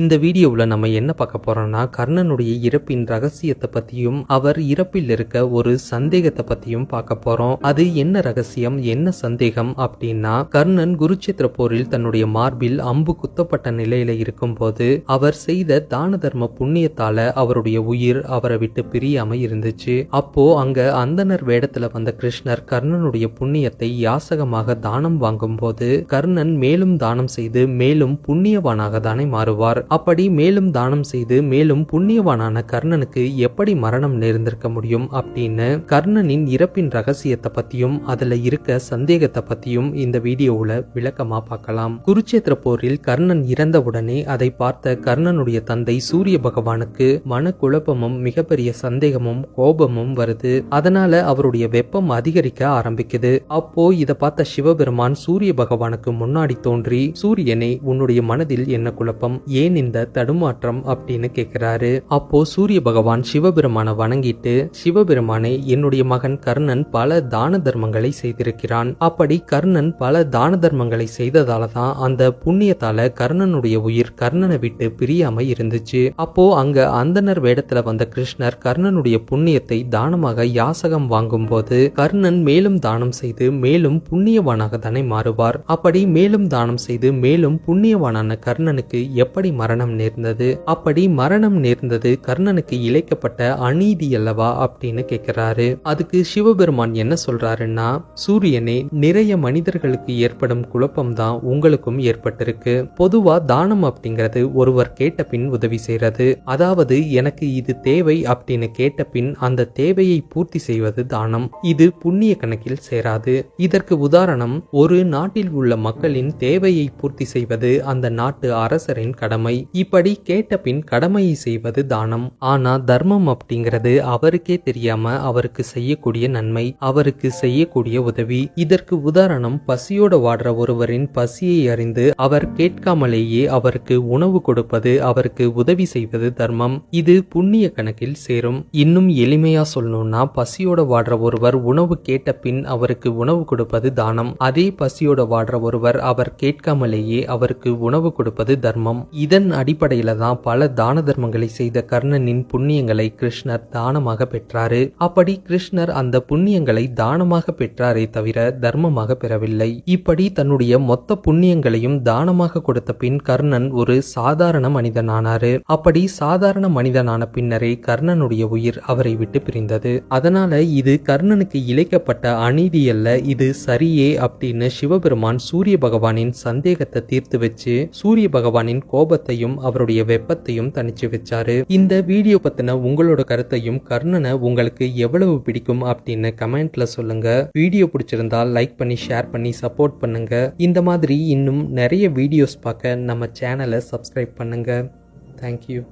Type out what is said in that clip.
இந்த வீடியோவில் நம்ம என்ன பார்க்க போறோம்னா கர்ணனுடைய இறப்பின் ரகசியத்தை பத்தியும் அவர் இறப்பில் இருக்க ஒரு சந்தேகத்தை பத்தியும் பார்க்க போறோம். அது என்ன ரகசியம் என்ன சந்தேகம் அப்படின்னா கர்ணன் குருச்சேத்திர போரில் தன்னுடைய மார்பில் அம்பு குத்தப்பட்ட நிலையில இருக்கும்போது அவர் செய்த தான தர்ம புண்ணியத்தால அவருடைய உயிர் அவரை விட்டு பிரியாம இருந்துச்சு. அப்போ அங்க அந்தனர் வேடத்துல வந்த கிருஷ்ணர் கர்ணனுடைய புண்ணியத்தை யாசகமாக தானம் வாங்கும்போது கர்ணன் மேலும் தானம் செய்து மேலும் புண்ணியவானாக தானே மாறுவார். அப்படி மேலும் தானம் செய்து மேலும் புண்ணியவானான கர்ணனுக்கு எப்படி மரணம் நேர்ந்திருக்க முடியும் அப்படின்னு கர்ணனின் இறப்பின் ரகசியத்தை பத்தியும் அதுல இருக்க சந்தேகத்தை பத்தியும் இந்த வீடியோவில் விளக்கமா பார்க்கலாம். குருச்சேத்திர போரில் கர்ணன் இறந்தவுடனே அதை பார்த்த கர்ணனுடைய தந்தை சூரிய பகவானுக்கு மன குழப்பமும் மிகப்பெரிய சந்தேகமும் கோபமும் வருது. அதனால அவருடைய வெப்பம் அதிகரிக்க ஆரம்பிக்குது. அப்போ இதை பார்த்த சிவபெருமான் சூரிய பகவானுக்கு முன்னாடி தோன்றி சூரியனே உன்னுடைய மனதில் என்ன குழப்பம்? ஏன் ஏன் இந்த தடுமாற்றம் அப்படின்னு கேக்குறாரு. அப்போ சூரிய பகவான் சிவபெருமானை வணங்கிட்டு சிவபெருமானே என்னுடைய மகன் கர்ணன் பல தான தர்மங்களை செய்திருக்கிறான். அப்படி கர்ணன் பல தான தர்மங்களை செய்ததால தான் அந்த புண்ணியத்தால கர்ணனுடைய உயிர் கர்ணனை விட்டு பிரியாம இருந்துச்சு. அப்போ அங்க அந்தனர் வேடத்துல வந்த கிருஷ்ணர் கர்ணனுடைய புண்ணியத்தை தானமாக யாசகம் வாங்கும் போது கர்ணன் மேலும் தானம் செய்து மேலும் புண்ணியவானாக தானே மாறுவார். அப்படி மேலும் தானம் செய்து மேலும் புண்ணியவானான கர்ணனுக்கு எப்படி மரணம் நேர்ந்தது. அப்படி மரணம் நேர்ந்தது கர்ணனுக்கு இழைக்கப்பட்ட அநீதி அல்லவா அப்படின்னு கேட்கிறாரு அதுக்கு சிவபெருமான் என்ன சொல்றாருன்னா சூரியனே நிறைய மனிதர்களுக்கு ஏற்படும் குழப்பம் தான் உங்களுக்கும் ஏற்பட்டிருக்கு. பொதுவா தானம் அப்படிங்கிறது ஒருவர் கேட்ட பின் உதவி செய்யறது அதாவது எனக்கு இது தேவை அப்படின்னு கேட்ட பின் அந்த தேவையை பூர்த்தி செய்வது தானம். இது புண்ணிய கணக்கில் சேராது. இதற்கு உதாரணம் ஒரு நாட்டில் உள்ள மக்களின் தேவையை பூர்த்தி செய்வது அந்த நாட்டு அரசரின் கடமை. இப்படி கேட்ட பின் கடமையை செய்வது தானம். ஆனா தர்மம் அப்படிங்கிறது அவருக்கே தெரியாம அவருக்கு செய்யக்கூடிய நன்மை அவருக்கு செய்யக்கூடிய உதவி. இதற்கு உதாரணம் பசியோட வாடுற ஒருவரின் பசியை அறிந்து அவர் கேட்காமலேயே அவருக்கு உணவு கொடுப்பது அவருக்கு உதவி செய்வது தர்மம். இது புண்ணிய கணக்கில் சேரும். இன்னும் எளிமையா சொல்லணும்னா பசியோட வாடுற ஒருவர் உணவு கேட்ட பின் அவருக்கு உணவு கொடுப்பது தானம். அதே பசியோட வாடுற ஒருவர் அவர் கேட்காமலேயே அவருக்கு உணவு கொடுப்பது தர்மம். இதன் அடிப்படையில தான் பல தான தர்மங்களை செய்த கர்ணனின் புண்ணியங்களை கிருஷ்ணர் தானமாக பெற்றாரு. அப்படி கிருஷ்ணர் அந்த புண்ணியங்களை தானமாக பெற்றாரே தவிர தர்மமாக பெறவில்லை. இப்படி தன்னுடைய மொத்த புண்ணியங்களையும் தானமாக கொடுத்த பின் கர்ணன் ஒரு சாதாரண மனிதனானாரு. அப்படி சாதாரண மனிதனான பின்னரே கர்ணனுடைய உயிர் அவரை விட்டு பிரிந்தது. அதனால இது கர்ணனுக்கு இழைக்கப்பட்ட அநீதி அல்ல இது சரியே அப்படின்னு சிவபெருமான் சூரிய பகவானின் சந்தேகத்தை தீர்த்து வச்சு சூரிய பகவானின் கோபத்தை கோபத்தையும் அவருடைய வெப்பத்தையும் தணிச்சு வச்சாரு. இந்த வீடியோ பத்தின உங்களோட கருத்தையும் கர்ணனை உங்களுக்கு எவ்வளவு பிடிக்கும் அப்படின்னு கமெண்ட்ல சொல்லுங்க. வீடியோ பிடிச்சிருந்தா லைக் பண்ணி ஷேர் பண்ணி சப்போர்ட் பண்ணுங்க. இந்த மாதிரி இன்னும் நிறைய வீடியோஸ் பார்க்க நம்ம சேனலை சப்ஸ்கிரைப் பண்ணுங்க. தேங்க்யூ